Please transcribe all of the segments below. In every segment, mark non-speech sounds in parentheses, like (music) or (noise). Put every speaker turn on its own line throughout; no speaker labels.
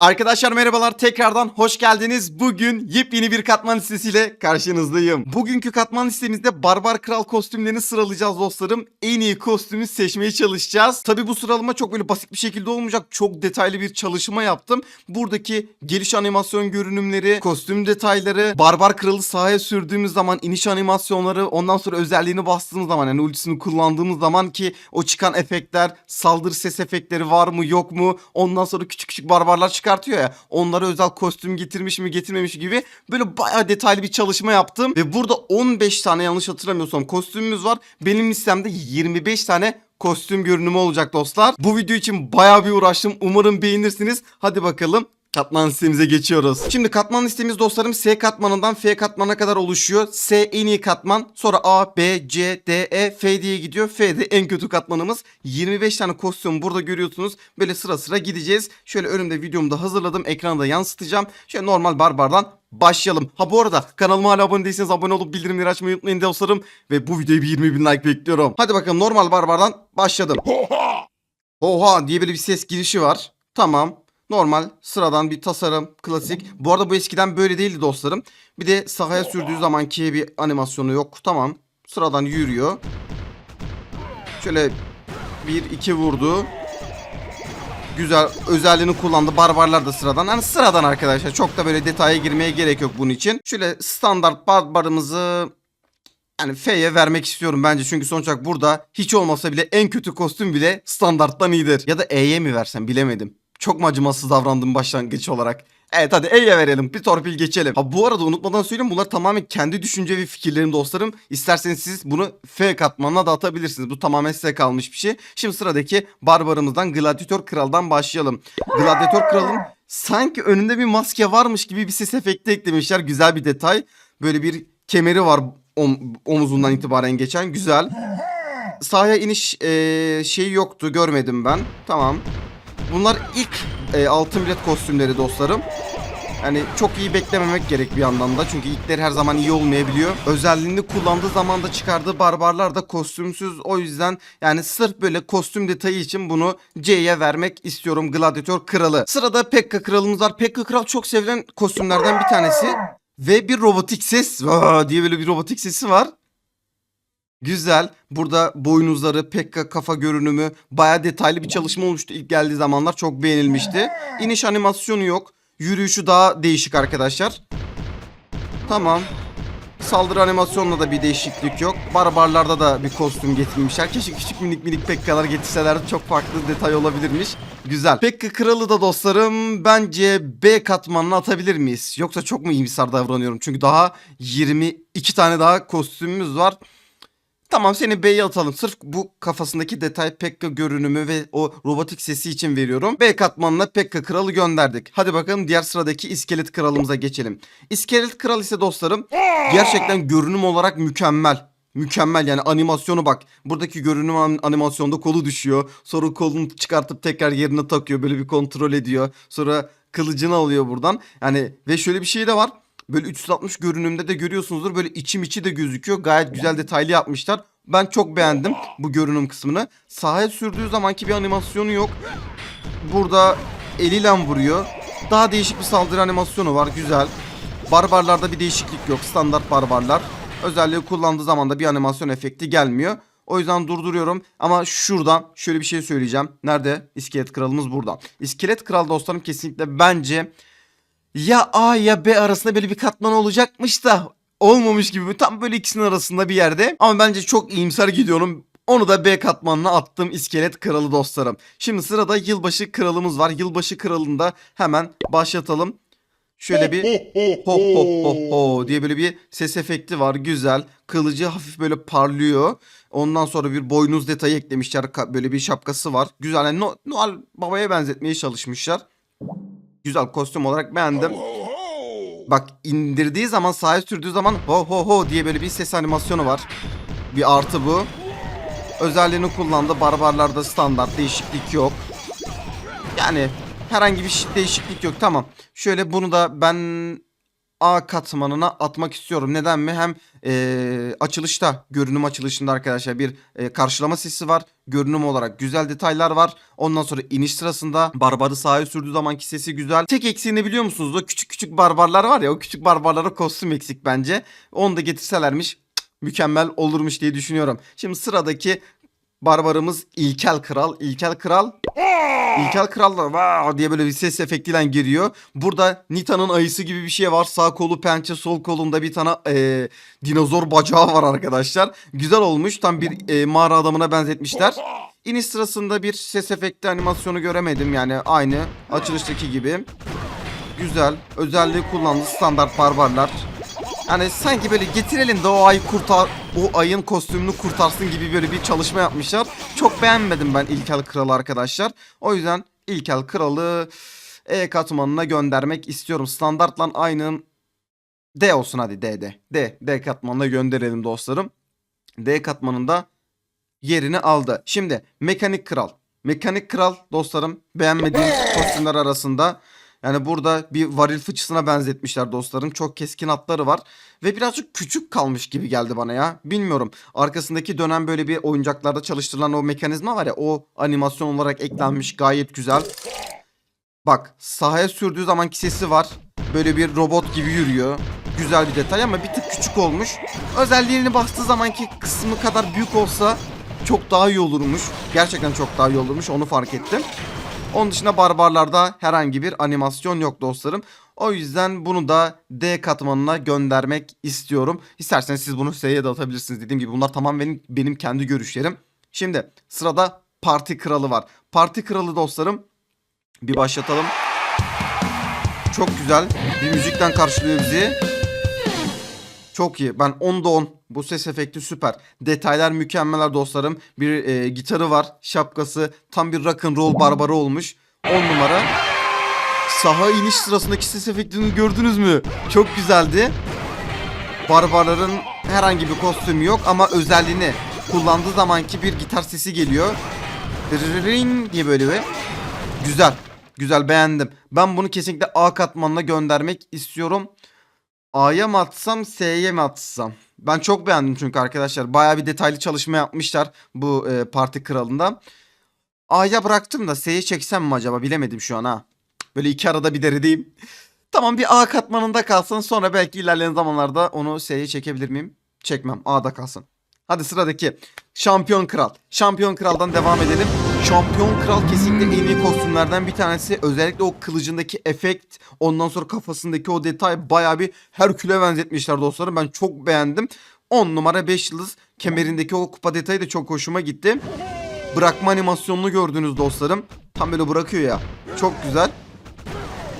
Arkadaşlar merhabalar tekrardan hoş geldiniz. Bugün yepyeni bir katman listesiyle karşınızdayım. Bugünkü katman listemizde Barbar Kral kostümlerini sıralayacağız dostlarım. En iyi kostümü seçmeye çalışacağız. Tabi bu sıralama çok böyle basit bir şekilde olmayacak. Çok detaylı bir çalışma yaptım. Buradaki geliş animasyon görünümleri, kostüm detayları, Barbar Kralı sahaya sürdüğümüz zaman iniş animasyonları, ondan sonra özelliğini bastığımız zaman yani ultisini kullandığımız zaman ki o çıkan efektler, saldırı ses efektleri var mı yok mu? Ondan sonra küçük küçük barbarlar çıkartıyor ya. Onlara özel kostüm getirmiş mi getirmemiş gibi böyle bayağı detaylı bir çalışma yaptım. Ve burada 15 tane yanlış hatırlamıyorsam kostümümüz var. Benim listemde 25 tane kostüm görünümü olacak dostlar. Bu video için bayağı bir uğraştım. Umarım beğenirsiniz. Hadi bakalım Katman listemize geçiyoruz. Şimdi katman listemiz dostlarım S katmanından F katmana kadar oluşuyor. S en iyi katman. Sonra A, B, C, D, E, F diye gidiyor. F de en kötü katmanımız. 25 tane kostüm burada görüyorsunuz. Böyle sıra sıra gideceğiz. Şöyle önümde videomu da hazırladım. Ekranda yansıtacağım. Şöyle normal barbardan başlayalım. Ha bu arada kanalıma hala abone değilseniz abone olup bildirimleri açmayı unutmayın dostlarım. Ve bu videoya bir 20 bin like bekliyorum. Hadi bakalım normal barbardan başladım. Oha diye böyle bir ses girişi var. Tamam. Normal, sıradan bir tasarım, klasik. Bu arada bu eskiden böyle değildi dostlarım. Bir de sahaya sürdüğü zamanki bir animasyonu yok. Tamam. Sıradan yürüyor. Şöyle bir iki vurdu. Güzel özelliğini kullandı. Barbarlar da sıradan. Hani sıradan arkadaşlar. Çok da böyle detaya girmeye gerek yok bunun için. Şöyle standart barbarımızı yani F'ye vermek istiyorum bence. Çünkü sonuç olarak burada hiç olmasa bile en kötü kostüm bile standarttan iyidir. Ya da E'ye mi versem bilemedim. Çok mu acımasız davrandım başlangıç olarak? Evet hadi E'ye verelim. Bir torpil geçelim. Ha bu arada unutmadan söyleyeyim bunlar tamamen kendi düşünce ve fikirlerim dostlarım. İsterseniz siz bunu F katmanına da atabilirsiniz. Bu tamamen size kalmış bir şey. Şimdi sıradaki barbarımızdan Gladiator Kral'dan başlayalım. Gladiator Kral'ın sanki önünde bir maske varmış gibi bir ses efekti eklemişler. Güzel bir detay. Böyle bir kemeri var om- omuzundan itibaren geçen. Güzel. Sahaya iniş eee, şeyi yoktu görmedim ben. Tamam. Bunlar ilk e, altın bilet kostümleri dostlarım. Yani çok iyi beklememek gerek bir yandan da. Çünkü ilkleri her zaman iyi olmayabiliyor. Özelliğini kullandığı zaman da çıkardığı barbarlar da kostümsüz. O yüzden yani sırf böyle kostüm detayı için bunu C'ye vermek istiyorum. Gladiator Kralı. Sırada Pekka Kralımız var. Pekka Kral çok sevilen kostümlerden bir tanesi. Ve bir robotik ses diye böyle bir robotik sesi var. Güzel. Burada boynuzları, pekka kafa görünümü baya detaylı bir çalışma olmuştu ilk geldiği zamanlar. Çok beğenilmişti. İniş animasyonu yok. Yürüyüşü daha değişik arkadaşlar. Tamam. Saldırı animasyonunda da bir değişiklik yok. Barbarlarda da bir kostüm getirmişler. Keşke küçük minik minik pekkalar getirseler çok farklı detay olabilirmiş. Güzel. Pekka kralı da dostlarım bence B katmanına atabilir miyiz? Yoksa çok mu iyimser davranıyorum? Çünkü daha 22 tane daha kostümümüz var. Tamam seni B'ye atalım. Sırf bu kafasındaki detay Pekka görünümü ve o robotik sesi için veriyorum. B katmanına Pekka kralı gönderdik. Hadi bakalım diğer sıradaki iskelet kralımıza geçelim. İskelet kral ise dostlarım gerçekten görünüm olarak mükemmel. Mükemmel yani animasyonu bak. Buradaki görünüm an- animasyonda kolu düşüyor. Sonra kolunu çıkartıp tekrar yerine takıyor. Böyle bir kontrol ediyor. Sonra kılıcını alıyor buradan. Yani ve şöyle bir şey de var. Böyle 360 görünümde de görüyorsunuzdur. Böyle içim içi de gözüküyor. Gayet güzel detaylı yapmışlar. Ben çok beğendim bu görünüm kısmını. Sahaya sürdüğü zamanki bir animasyonu yok. Burada eliyle vuruyor. Daha değişik bir saldırı animasyonu var. Güzel. Barbarlarda bir değişiklik yok. Standart barbarlar. Özelliği kullandığı zaman da bir animasyon efekti gelmiyor. O yüzden durduruyorum. Ama şuradan şöyle bir şey söyleyeceğim. Nerede? İskelet kralımız burada. İskelet kral dostlarım kesinlikle bence ya A ya B arasında böyle bir katman olacakmış da olmamış gibi tam böyle ikisinin arasında bir yerde. Ama bence çok iyimser gidiyorum. Onu da B katmanına attım iskelet kralı dostlarım. Şimdi sırada yılbaşı kralımız var. Yılbaşı kralında hemen başlatalım. Şöyle bir ho ho ho ho diye böyle bir ses efekti var. Güzel. Kılıcı hafif böyle parlıyor. Ondan sonra bir boynuz detayı eklemişler. Böyle bir şapkası var. Güzel. Yani No- Noel Baba'ya benzetmeye çalışmışlar. Güzel kostüm olarak beğendim. Bak indirdiği zaman sahaya sürdüğü zaman ho ho ho diye böyle bir ses animasyonu var. Bir artı bu. Özelliğini kullandı. Barbarlarda standart değişiklik yok. Yani herhangi bir değişiklik yok. Tamam. Şöyle bunu da ben A katmanına atmak istiyorum. Neden mi? Hem e, açılışta, görünüm açılışında arkadaşlar bir e, karşılama sesi var. Görünüm olarak güzel detaylar var. Ondan sonra iniş sırasında barbarı sahaya sürdüğü zamanki sesi güzel. Tek eksiğini biliyor musunuz? O küçük küçük barbarlar var ya o küçük barbarlara kostüm eksik bence. Onu da getirselermiş mükemmel olurmuş diye düşünüyorum. Şimdi sıradaki barbarımız İlkel Kral. İlkel Kral İlkel Kral da "Vaa!" diye böyle bir ses efektiyle giriyor. Burada Nita'nın ayısı gibi bir şey var. Sağ kolu pençe, sol kolunda bir tane eee, dinozor bacağı var arkadaşlar. Güzel olmuş. Tam bir eee, mağara adamına benzetmişler. İniş sırasında bir ses efekti animasyonu göremedim. Yani aynı açılıştaki gibi. Güzel. Özelliği kullandı. Standart barbarlar. Yani sanki böyle getirelim de o ayı kurtar, o ayın kostümünü kurtarsın gibi böyle bir çalışma yapmışlar. Çok beğenmedim ben İlkel Kral'ı arkadaşlar. O yüzden İlkel Kral'ı E katmanına göndermek istiyorum. Standartla aynı D olsun hadi D D. D, D katmanına gönderelim dostlarım. D katmanında yerini aldı. Şimdi Mekanik Kral. Mekanik Kral dostlarım beğenmediğim kostümler arasında. Yani burada bir varil fıçısına benzetmişler dostlarım. Çok keskin hatları var. Ve birazcık küçük kalmış gibi geldi bana ya. Bilmiyorum. Arkasındaki dönem böyle bir oyuncaklarda çalıştırılan o mekanizma var ya. O animasyon olarak eklenmiş. Gayet güzel. Bak sahaya sürdüğü zamanki sesi var. Böyle bir robot gibi yürüyor. Güzel bir detay ama bir tık küçük olmuş. Özelliğini bastığı zamanki kısmı kadar büyük olsa çok daha iyi olurmuş. Gerçekten çok daha iyi olurmuş. Onu fark ettim. Onun dışında barbarlarda herhangi bir animasyon yok dostlarım. O yüzden bunu da D katmanına göndermek istiyorum. İsterseniz siz bunu S'ye de atabilirsiniz. Dediğim gibi bunlar tamamen benim, benim kendi görüşlerim. Şimdi sırada Parti Kralı var. Parti Kralı dostlarım bir başlatalım. Çok güzel. Bir müzikten karşılıyor bizi. Çok iyi. Ben 10'da 10. Bu ses efekti süper. Detaylar mükemmeler dostlarım. Bir e, gitarı var. Şapkası. Tam bir rock and roll barbarı olmuş. 10 numara. Saha iniş sırasındaki ses efektini gördünüz mü? Çok güzeldi. Barbarların herhangi bir kostümü yok ama özelliğini kullandığı zamanki bir gitar sesi geliyor. Dırırırın diye böyle bir. Güzel. Güzel beğendim. Ben bunu kesinlikle A katmanına göndermek istiyorum. A'ya mı atsam S'ye mi atsam? Ben çok beğendim çünkü arkadaşlar. Bayağı bir detaylı çalışma yapmışlar bu e, parti kralında. A'ya bıraktım da S'ye çeksem mi acaba bilemedim şu an ha. Böyle iki arada bir deredeyim. (laughs) Tamam bir A katmanında kalsın sonra belki ilerleyen zamanlarda onu S'ye çekebilir miyim? Çekmem A'da kalsın. Hadi sıradaki Şampiyon Kral. Şampiyon Kral'dan devam edelim. Şampiyon Kral kesinlikle en iyi kostümlerden bir tanesi. Özellikle o kılıcındaki efekt, ondan sonra kafasındaki o detay bayağı bir Herkül'e benzetmişler dostlarım. Ben çok beğendim. 10 numara 5 yıldız. Kemerindeki o kupa detayı da çok hoşuma gitti. Bırakma animasyonunu gördünüz dostlarım. Tam böyle bırakıyor ya. Çok güzel.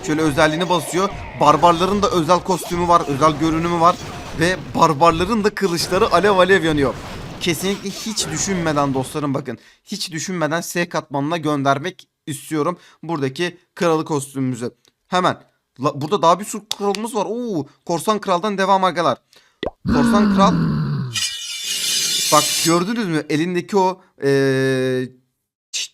Şöyle özelliğini basıyor. Barbarların da özel kostümü var, özel görünümü var. Ve barbarların da kılıçları alev alev yanıyor. Kesinlikle hiç düşünmeden dostlarım bakın. Hiç düşünmeden S katmanına göndermek istiyorum. Buradaki kralı kostümümüzü. Hemen. La- burada daha bir sürü kralımız var. Oo, Korsan Kral'dan devam agalar. Korsan Kral. Bak gördünüz mü elindeki o eee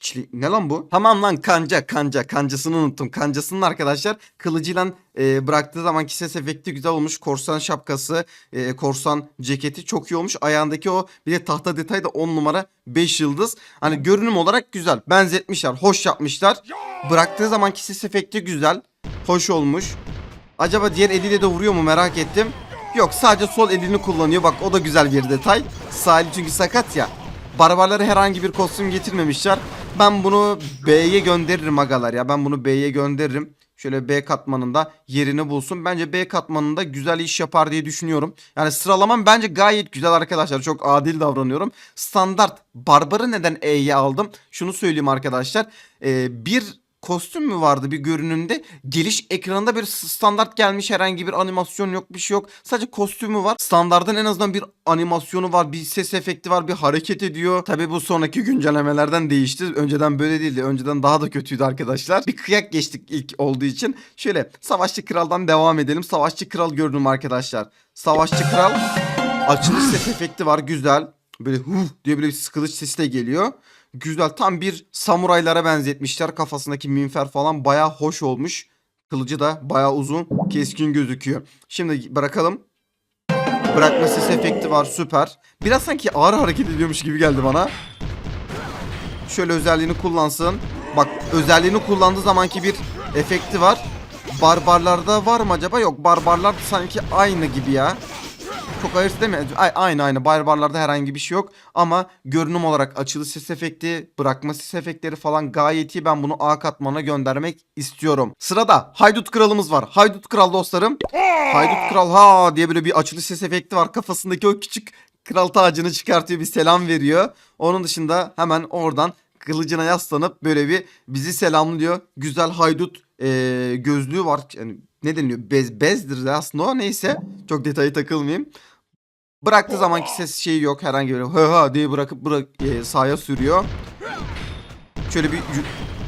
Çiçli. Ne lan bu? Tamam lan kanca kanca kancasını unuttum. Kancasının arkadaşlar kılıcıyla e, bıraktığı zamanki ses efekti güzel olmuş. Korsan şapkası, e, korsan ceketi çok iyi olmuş. Ayağındaki o bir de tahta detay da 10 numara 5 yıldız. Hani görünüm olarak güzel. Benzetmişler, hoş yapmışlar. Bıraktığı zamanki ses efekti güzel. Hoş olmuş. Acaba diğer eliyle de vuruyor mu merak ettim. Yok sadece sol elini kullanıyor. Bak o da güzel bir detay. Sağ eli çünkü sakat ya. Barbarlara herhangi bir kostüm getirmemişler. Ben bunu B'ye gönderirim agalar ya. Ben bunu B'ye gönderirim. Şöyle B katmanında yerini bulsun. Bence B katmanında güzel iş yapar diye düşünüyorum. Yani sıralamam bence gayet güzel arkadaşlar. Çok adil davranıyorum. Standart Barbar'ı neden E'ye aldım? Şunu söyleyeyim arkadaşlar. Ee, bir kostüm mü vardı bir görünümde? Geliş ekranında bir standart gelmiş herhangi bir animasyon yok bir şey yok. Sadece kostümü var. Standartın en azından bir animasyonu var, bir ses efekti var, bir hareket ediyor. Tabi bu sonraki güncellemelerden değişti. Önceden böyle değildi. Önceden daha da kötüydü arkadaşlar. Bir kıyak geçtik ilk olduğu için. Şöyle Savaşçı Kral'dan devam edelim. Savaşçı Kral görünüm arkadaşlar. Savaşçı Kral açılış ses efekti var güzel. Böyle huh diye böyle bir kılıç sesi de geliyor. Güzel tam bir samuraylara benzetmişler. Kafasındaki minfer falan baya hoş olmuş. Kılıcı da bayağı uzun, keskin gözüküyor. Şimdi bırakalım. Bırakma ses efekti var süper. Biraz sanki ağır hareket ediyormuş gibi geldi bana. Şöyle özelliğini kullansın. Bak özelliğini kullandığı zamanki bir efekti var. Barbarlarda var mı acaba? Yok barbarlar sanki aynı gibi ya. Çok ayırt? A- aynı aynı. Barbarlarda herhangi bir şey yok. Ama görünüm olarak açılı ses efekti, bırakma ses efektleri falan gayet iyi. Ben bunu A katmana göndermek istiyorum. Sırada Haydut Kralımız var. Haydut Kral dostlarım. Haydut Kral ha diye böyle bir açılı ses efekti var. Kafasındaki o küçük kral tacını çıkartıyor bir selam veriyor. Onun dışında hemen oradan kılıcına yaslanıp böyle bir bizi selamlıyor. Güzel haydut eee, gözlüğü var. Yani ne deniliyor? Bez, bezdir de aslında o neyse. Çok detayı takılmayayım. Bıraktığı zamanki ses şeyi yok. Herhangi bir ha ha diye bırakıp bırak, eee, sahaya sürüyor. Şöyle bir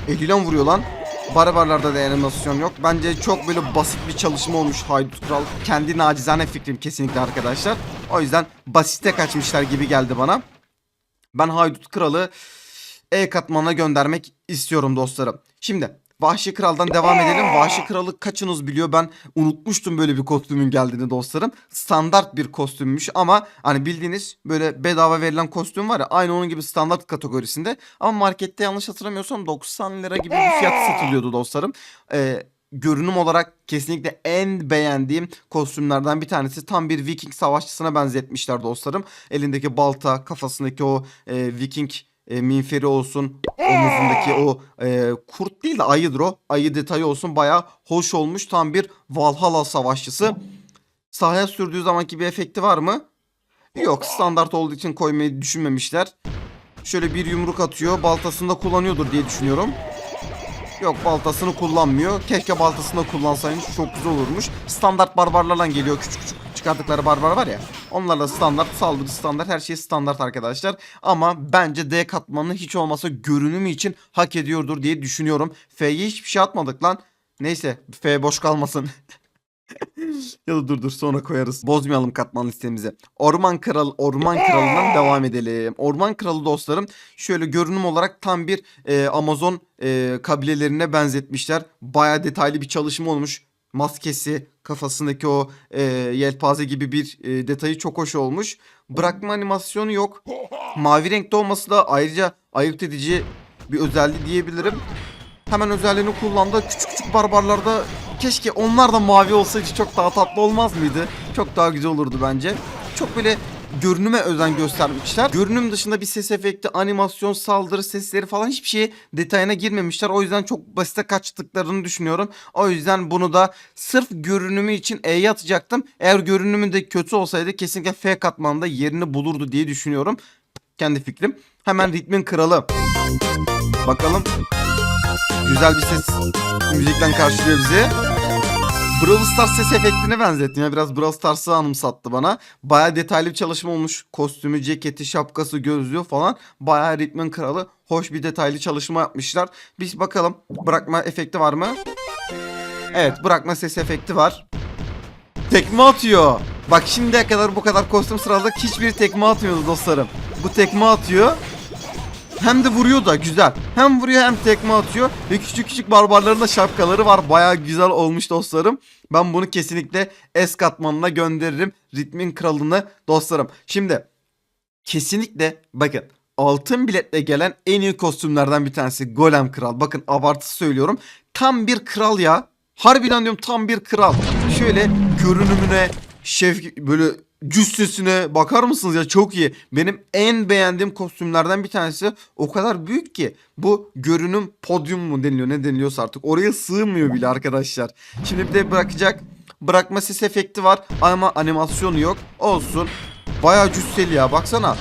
eliyle vuruyor lan. Barbarlarda da animasyon yok. Bence çok böyle basit bir çalışma olmuş Haydut Kral. Kendi nacizane fikrim kesinlikle arkadaşlar. O yüzden basite kaçmışlar gibi geldi bana. Ben Haydut Kral'ı E katmanına göndermek istiyorum dostlarım. Şimdi Vahşi Kral'dan devam edelim. Vahşi Kral'ı kaçınız biliyor? Ben unutmuştum böyle bir kostümün geldiğini dostlarım. Standart bir kostümmüş ama hani bildiğiniz böyle bedava verilen kostüm var ya aynı onun gibi standart kategorisinde. Ama markette yanlış hatırlamıyorsam 90 lira gibi bir fiyat satılıyordu dostlarım. Ee, görünüm olarak kesinlikle en beğendiğim kostümlerden bir tanesi. Tam bir Viking savaşçısına benzetmişler dostlarım. Elindeki balta, kafasındaki o e, Viking e, minferi olsun, omuzundaki o e, kurt değil de ayıdır o. Ayı detayı olsun bayağı hoş olmuş. Tam bir Valhalla savaşçısı. Sahaya sürdüğü zamanki bir efekti var mı? Yok standart olduğu için koymayı düşünmemişler. Şöyle bir yumruk atıyor. Baltasını da kullanıyordur diye düşünüyorum. Yok baltasını kullanmıyor. Keşke baltasını da kullansaymış. Çok güzel olurmuş. Standart barbarlarla geliyor. Küçük küçük çıkardıkları barbar var ya. Onlarla standart saldırı standart her şey standart arkadaşlar. Ama bence D katmanı hiç olmasa görünümü için hak ediyordur diye düşünüyorum. F'ye hiçbir şey atmadık lan. Neyse F boş kalmasın. (laughs) ya da dur dur sonra koyarız. Bozmayalım katman listemizi. Orman Kralı Orman Kralı'ndan devam edelim. Orman Kralı dostlarım şöyle görünüm olarak tam bir e, Amazon e, kabilelerine benzetmişler. Baya detaylı bir çalışma olmuş. Maskesi, kafasındaki o e, yelpaze gibi bir e, detayı çok hoş olmuş. Bırakma animasyonu yok. Mavi renkte olması da ayrıca ayırt edici bir özelliği diyebilirim. Hemen özelliğini kullandı. Küçük küçük barbarlarda keşke onlar da mavi olsaydı çok daha tatlı olmaz mıydı? Çok daha güzel olurdu bence. Çok böyle görünüme özen göstermişler. Görünüm dışında bir ses efekti, animasyon, saldırı sesleri falan hiçbir şeye detayına girmemişler. O yüzden çok basite kaçtıklarını düşünüyorum. O yüzden bunu da sırf görünümü için E'ye atacaktım. Eğer görünümü de kötü olsaydı kesinlikle F katmanında yerini bulurdu diye düşünüyorum. Kendi fikrim. Hemen ritmin kralı. Bakalım Güzel bir ses müzikten karşılıyor bizi. Brawl Stars ses efektine benzettim ya. Biraz Brawl Stars'ı anımsattı bana. Baya detaylı bir çalışma olmuş. Kostümü, ceketi, şapkası, gözlüğü falan. Baya ritmin kralı. Hoş bir detaylı çalışma yapmışlar. Biz bakalım bırakma efekti var mı? Evet bırakma ses efekti var. Tekme atıyor. Bak şimdiye kadar bu kadar kostüm sıraladık. Hiçbir tekme atmıyordu dostlarım. Bu tekme atıyor. Hem de vuruyor da güzel. Hem vuruyor hem tekme atıyor. Ve küçük küçük barbarların da şapkaları var. Baya güzel olmuş dostlarım. Ben bunu kesinlikle S katmanına gönderirim. Ritmin kralını dostlarım. Şimdi kesinlikle bakın altın biletle gelen en iyi kostümlerden bir tanesi Golem Kral. Bakın abartı söylüyorum. Tam bir kral ya. Harbiden diyorum tam bir kral. Şöyle görünümüne, şef böyle cüssesine bakar mısınız ya çok iyi. Benim en beğendiğim kostümlerden bir tanesi o kadar büyük ki bu görünüm podyum mu deniliyor ne deniliyorsa artık oraya sığmıyor bile arkadaşlar. Şimdi bir de bırakacak bırakma ses efekti var ama animasyonu yok. Olsun. Bayağı cüsseli ya baksana.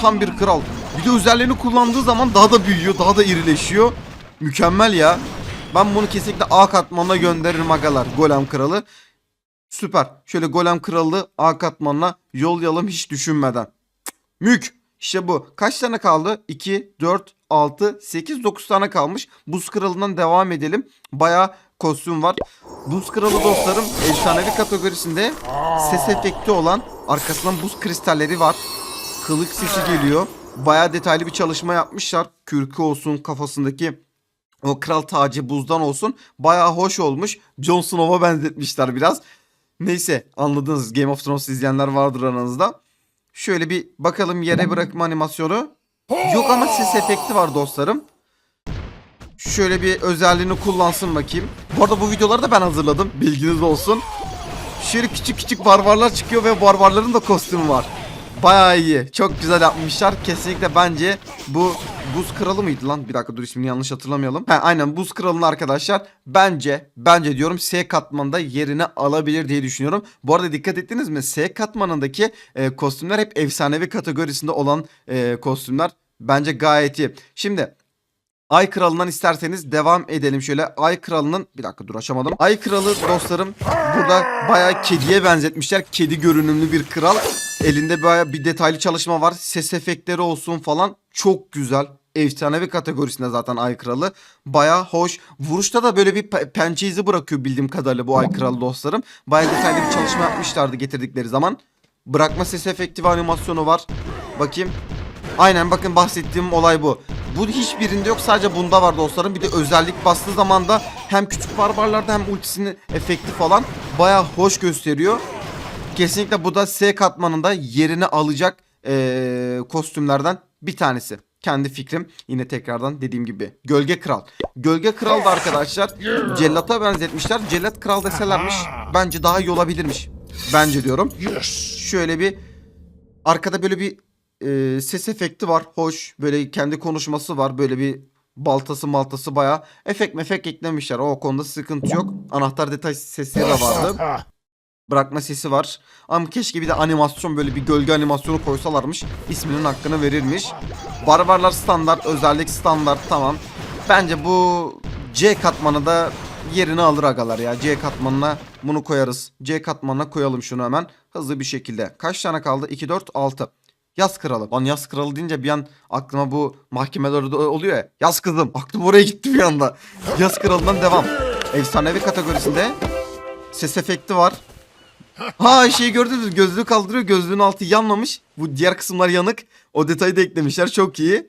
Tam bir kral. Bir de özelliğini kullandığı zaman daha da büyüyor daha da irileşiyor. Mükemmel ya. Ben bunu kesinlikle A katmanına gönderirim agalar. Golem kralı. Süper. Şöyle golem kralı A katmanına yollayalım hiç düşünmeden. Mük. İşte bu. Kaç tane kaldı? 2, 4, 6, 8, 9 tane kalmış. Buz kralından devam edelim. Baya kostüm var. Buz kralı dostlarım efsanevi kategorisinde ses efekti olan arkasından buz kristalleri var. Kılıç sesi geliyor. Baya detaylı bir çalışma yapmışlar. Kürkü olsun kafasındaki O kral tacı buzdan olsun. Bayağı hoş olmuş. Jon Snow'a benzetmişler biraz. Neyse anladınız Game of Thrones izleyenler vardır aranızda. Şöyle bir bakalım yere bırakma animasyonu. Yok ama ses efekti var dostlarım. Şöyle bir özelliğini kullansın bakayım. Bu arada bu videoları da ben hazırladım. Bilginiz olsun. Şöyle küçük küçük barbarlar çıkıyor ve barbarların da kostümü var. Bayağı iyi. Çok güzel yapmışlar. Kesinlikle bence bu Buz Kralı mıydı lan? Bir dakika dur ismini yanlış hatırlamayalım. He, aynen Buz Kralı'nın arkadaşlar bence bence diyorum S katmanında yerini alabilir diye düşünüyorum. Bu arada dikkat ettiniz mi? S katmanındaki e, kostümler hep efsanevi kategorisinde olan e, kostümler. Bence gayet iyi. Şimdi Ay Kralı'ndan isterseniz devam edelim şöyle. Ay Kralı'nın bir dakika dur açamadım. Ay Kralı dostlarım burada bayağı kediye benzetmişler. Kedi görünümlü bir kral. Elinde bayağı bir detaylı çalışma var. Ses efektleri olsun falan. Çok güzel. Efsanevi kategorisinde zaten Ay Kralı. Bayağı hoş. Vuruşta da böyle bir pe- pençe izi bırakıyor bildiğim kadarıyla bu Ay Kralı dostlarım. Bayağı detaylı bir çalışma yapmışlardı getirdikleri zaman. Bırakma ses efekti ve animasyonu var. Bakayım. Aynen bakın bahsettiğim olay bu. Bu hiçbirinde yok sadece bunda var dostlarım. Bir de özellik bastığı zaman da hem küçük barbarlarda hem ultisinin efekti falan baya hoş gösteriyor. Kesinlikle bu da S katmanında yerini alacak eee, kostümlerden bir tanesi. Kendi fikrim yine tekrardan dediğim gibi. Gölge Kral. Gölge Kral da arkadaşlar Cellat'a benzetmişler. Cellat Kral deselermiş bence daha iyi olabilirmiş. Bence diyorum. Şöyle bir arkada böyle bir e, ses efekti var. Hoş. Böyle kendi konuşması var. Böyle bir baltası maltası baya efekt mefek eklemişler. O konuda sıkıntı yok. Anahtar detay sesleri de vardı. Bırakma sesi var. Ama keşke bir de animasyon böyle bir gölge animasyonu koysalarmış. İsminin hakkını verirmiş. Barbarlar standart, özellik standart tamam. Bence bu C katmanı da yerini alır agalar ya. C katmanına bunu koyarız. C katmanına koyalım şunu hemen. Hızlı bir şekilde. Kaç tane kaldı? 2, 4, 6. Yaz kralı. Lan yaz kralı deyince bir an aklıma bu mahkemelerde oluyor ya. Yaz kızım. Aklım oraya gitti bir anda. Yaz kralından devam. Efsanevi kategorisinde ses efekti var. Ha şeyi gördünüz? Gözlüğü kaldırıyor. Gözlüğün altı yanmamış. Bu diğer kısımlar yanık. O detayı da eklemişler. Çok iyi.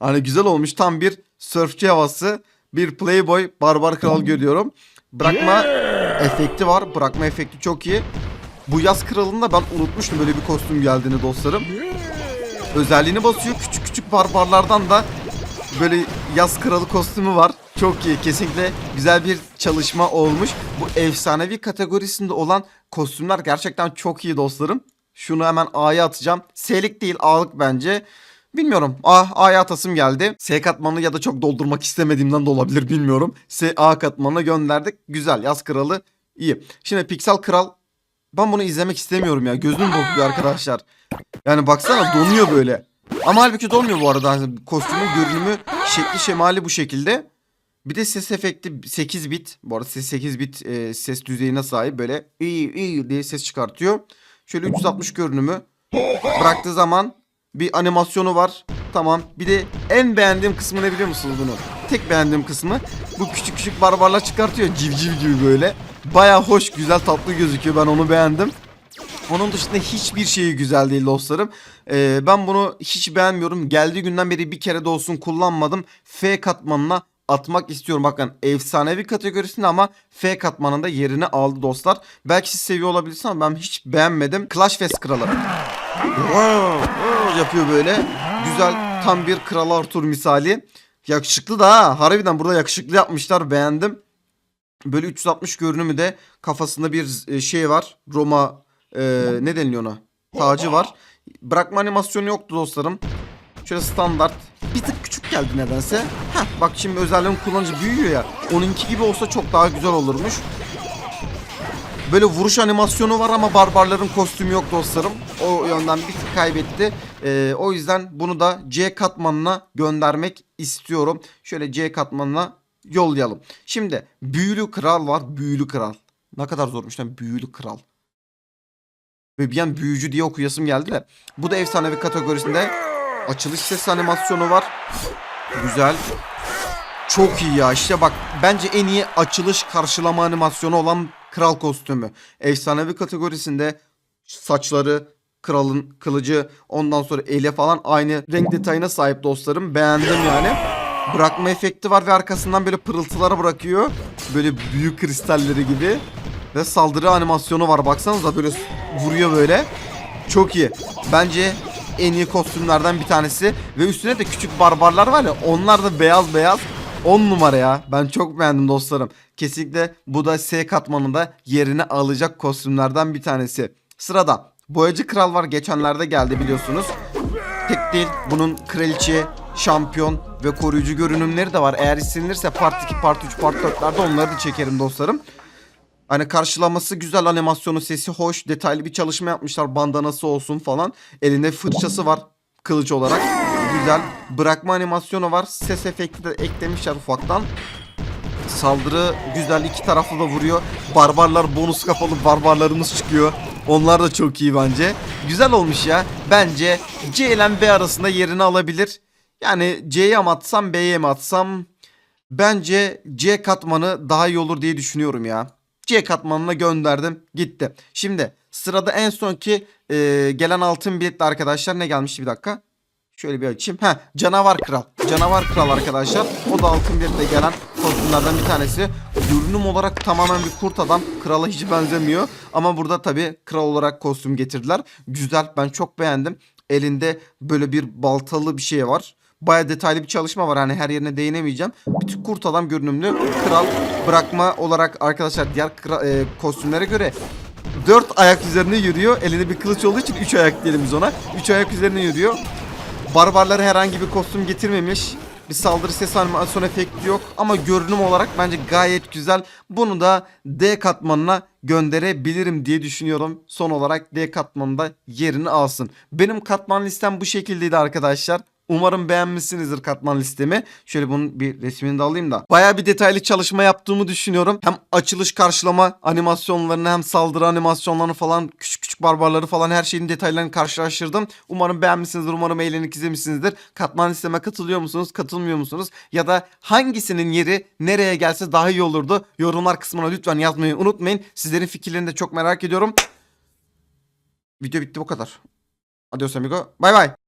Hani güzel olmuş. Tam bir sörfçü havası. Bir playboy barbar kral görüyorum. Bırakma efekti var. Bırakma efekti çok iyi. Bu yaz kralında ben unutmuştum böyle bir kostüm geldiğini dostlarım. Özelliğini basıyor. Küçük küçük barbarlardan da böyle yaz kralı kostümü var. Çok iyi. Kesinlikle güzel bir çalışma olmuş. Bu efsanevi kategorisinde olan kostümler gerçekten çok iyi dostlarım. Şunu hemen A'ya atacağım. S'lik değil A'lık bence. Bilmiyorum. A, A'ya atasım geldi. S katmanı ya da çok doldurmak istemediğimden de olabilir bilmiyorum. S, A katmanına gönderdik. Güzel. Yaz kralı iyi. Şimdi Pixel Kral ben bunu izlemek istemiyorum ya. Gözüm bozuluyor arkadaşlar. Yani baksana donuyor böyle. Ama halbuki donmuyor bu arada. Hani Kostümün görünümü, şekli şemali bu şekilde. Bir de ses efekti 8 bit. Bu arada ses 8 bit e, ses düzeyine sahip. Böyle iyi iyi diye ses çıkartıyor. Şöyle 360 görünümü. Bıraktığı zaman bir animasyonu var. Tamam. Bir de en beğendiğim kısmı ne biliyor musunuz bunu? Tek beğendiğim kısmı bu küçük küçük barbarlar çıkartıyor civciv gibi böyle. Baya hoş, güzel, tatlı gözüküyor. Ben onu beğendim. Onun dışında hiçbir şeyi güzel değil dostlarım. Ee, ben bunu hiç beğenmiyorum. Geldiği günden beri bir kere de olsun kullanmadım. F katmanına atmak istiyorum. Bakın efsanevi kategorisinde ama F katmanında yerini aldı dostlar. Belki siz seviyor olabilirsiniz ama ben hiç beğenmedim. Clash Fest kralı. Yapıyor böyle. Güzel tam bir Kral Arthur misali. Yakışıklı da ha. Harbiden burada yakışıklı yapmışlar. Beğendim. Böyle 360 görünümü de kafasında bir e, şey var. Roma e, ne deniliyor ona? Tacı var. Bırakma animasyonu yoktu dostlarım. Şöyle standart. Bir tık küçük geldi nedense. Heh, bak şimdi özelliğin kullanıcı büyüyor ya. Onunki gibi olsa çok daha güzel olurmuş. Böyle vuruş animasyonu var ama barbarların kostümü yok dostlarım. O yönden bir kaybetti. Ee, o yüzden bunu da C katmanına göndermek istiyorum. Şöyle C katmanına yollayalım. Şimdi büyülü kral var. Büyülü kral. Ne kadar zormuş lan büyülü kral. Ve bir an büyücü diye okuyasım geldi de. Bu da efsanevi kategorisinde açılış ses animasyonu var. Güzel. Çok iyi ya işte bak bence en iyi açılış karşılama animasyonu olan kral kostümü. Efsanevi kategorisinde saçları, kralın kılıcı, ondan sonra eli falan aynı renk detayına sahip dostlarım. Beğendim yani. bırakma efekti var ve arkasından böyle pırıltılara bırakıyor. Böyle büyük kristalleri gibi. Ve saldırı animasyonu var baksanıza böyle vuruyor böyle. Çok iyi. Bence en iyi kostümlerden bir tanesi. Ve üstüne de küçük barbarlar var ya onlar da beyaz beyaz. 10 numara ya. Ben çok beğendim dostlarım. Kesinlikle bu da S katmanında yerini alacak kostümlerden bir tanesi. Sırada Boyacı Kral var. Geçenlerde geldi biliyorsunuz. Tek değil. Bunun kraliçe, şampiyon ve koruyucu görünümleri de var. Eğer istenirse part 2, part 3, part 4'lerde onları da çekerim dostlarım. Hani karşılaması güzel animasyonu sesi hoş detaylı bir çalışma yapmışlar bandanası olsun falan. Elinde fırçası var kılıç olarak. Güzel. Bırakma animasyonu var. Ses efekti de eklemişler ufaktan. Saldırı güzel. İki taraflı da vuruyor. Barbarlar bonus kapalı barbarlarımız çıkıyor. Onlar da çok iyi bence. Güzel olmuş ya. Bence C ile B arasında yerini alabilir. Yani C'ye mi atsam B'ye mi atsam? Bence C katmanı daha iyi olur diye düşünüyorum ya. C katmanına gönderdim gitti. Şimdi sırada en sonki e, gelen altın biletli arkadaşlar ne gelmişti bir dakika. Şöyle bir açayım. Heh, Canavar Kral. Canavar Kral arkadaşlar. O da altın biletle gelen kostümlerden bir tanesi. Görünüm olarak tamamen bir kurt adam. Krala hiç benzemiyor. Ama burada tabii kral olarak kostüm getirdiler. Güzel. Ben çok beğendim. Elinde böyle bir baltalı bir şey var. Baya detaylı bir çalışma var. Hani her yerine değinemeyeceğim. Bir tık kurt adam görünümlü. Kral bırakma olarak arkadaşlar diğer kra- e, kostümlere göre 4 ayak üzerine yürüyor. Elinde bir kılıç olduğu için 3 ayak diyelim biz ona. 3 ayak üzerine yürüyor. Barbarlara herhangi bir kostüm getirmemiş. Bir saldırı ses animasyon efekti yok ama görünüm olarak bence gayet güzel. Bunu da D katmanına gönderebilirim diye düşünüyorum. Son olarak D katmanında yerini alsın. Benim katman listem bu şekildeydi arkadaşlar. Umarım beğenmişsinizdir katman listemi. Şöyle bunun bir resmini de alayım da. Baya bir detaylı çalışma yaptığımı düşünüyorum. Hem açılış karşılama animasyonlarını hem saldırı animasyonlarını falan küçük küçük barbarları falan her şeyin detaylarını karşılaştırdım. Umarım beğenmişsinizdir. Umarım eğlenip izlemişsinizdir. Katman listeme katılıyor musunuz? Katılmıyor musunuz? Ya da hangisinin yeri nereye gelse daha iyi olurdu? Yorumlar kısmına lütfen yazmayı unutmayın. Sizlerin fikirlerini de çok merak ediyorum. Video bitti bu kadar. Adios amigo. Bay bay.